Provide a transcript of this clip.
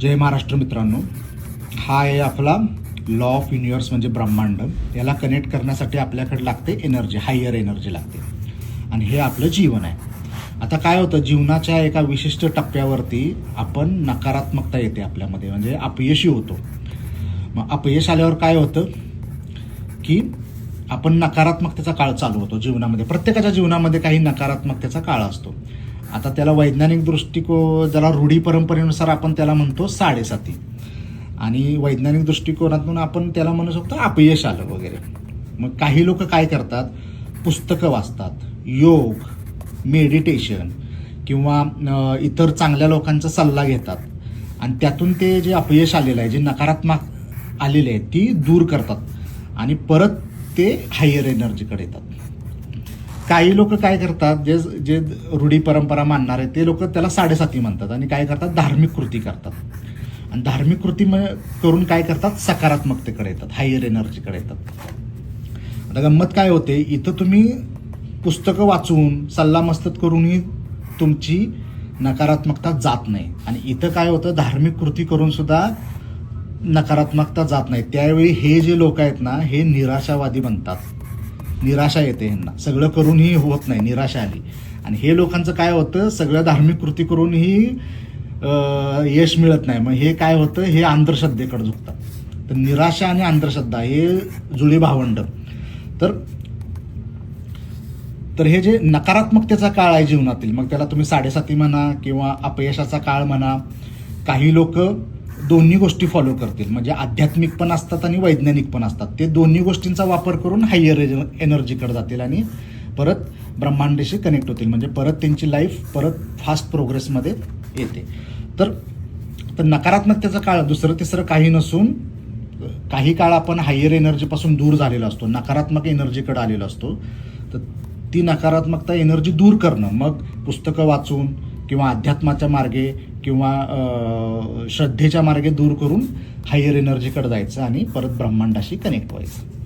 जय महाराष्ट्र मित्रांनो. हा आहे आपला लॉ ऑफ युनिवर्स म्हणजे ब्रह्मांड. याला कनेक्ट करण्यासाठी आपल्याकडे लागते एनर्जी हायर एनर्जी लागते. आणि हे आपलं जीवन आहे. आता काय होतं जीवनाच्या एका विशिष्ट टप्प्यावरती आपण नकारात्मकता येते आपल्यामध्ये. म्हणजे अपयशी होतो. मग अपयश आल्यावर काय होतं? की आपण नकारात्मकतेचा काळ चालू होतो जीवनामध्ये. प्रत्येकाच्या जीवनामध्ये काही नकारात्मकतेचा काळ असतो. आता त्याला वैज्ञानिक दृष्टिकोन ज्याला रूढी परंपरेनुसार आपण त्याला म्हणतो साडेसाती. आणि वैज्ञानिक दृष्टिकोनातून आपण त्याला म्हणू शकतो अपयश आलं वगैरे. मग काही लोक काय करतात? पुस्तकं वाचतात. योग मेडिटेशन किंवा इतर चांगल्या लोकांचा सल्ला घेतात. आणि त्यातून ते जे अपयश आलेलं आहे जे नकारात्मक आलेले आहे ती दूर करतात. आणि परत ते हायर एनर्जीकडे येतात. काही लोक काय करतात जे जे रूढी परंपरा मानणारे ते लोक त्याला साडेसाती म्हणतात आणि काय करतात धार्मिक कृती करतात. आणि धार्मिक कृती म- करून काय करतात सकारात्मकतेकडे येतात हायर एनर्जीकडे येतात. आता गंमत काय होते इथं तुम्ही पुस्तकं वाचून सल्लामस्तत करूनही तुमची नकारात्मकता जात नाही. आणि इथं काय होतं धार्मिक कृती करून सुद्धा नकारात्मकता जात नाही. त्यावेळी हे जे लोक आहेत ना हे निराशावादी बनतात. निराशा येते ह्यांना. सगळं करूनही होत नाही निराशा आली. आणि हे लोकांचं काय होतं सगळं धार्मिक कृती करूनही यश मिळत नाही. मग हे काय होतं हे अंधश्रद्धेकडे झुकतात. तर निराशा आणि अंधश्रद्धा हे जुळी भावंड. तर तर हे जे नकारात्मकतेचा काळ आहे जीवनातील मग त्याला तुम्ही साडेसाती म्हणा किंवा अपयशाचा काळ म्हणा काही लोक दोन्ही गोष्टी फॉलो करतील. म्हणजे आध्यात्मिक पण असतात आणि वैज्ञानिक पण असतात. ते दोन्ही गोष्टींचा वापर करून हायर एनर्जीकडे जातील आणि परत ब्रह्मांडाशी कनेक्ट होतील. म्हणजे परत त्यांची लाईफ परत फास्ट प्रोग्रेसमध्ये येते. तर तर नकारात्मकतेचा काळ दुसरं तिसरं काही नसून काही काळ आपण हायर एनर्जीपासून दूर झालेलो असतो. नकारात्मक एनर्जीकडे आलेलो असतो. तर ती नकारात्मकता एनर्जी दूर करणं. मग पुस्तकं वाचून किंवा अध्यात्माच्या मार्गे किंवा श्रद्धेच्या मार्गे दूर करून हायर एनर्जीकडे जायचं आणि परत ब्रह्मांडाशी कनेक्ट व्हायचं.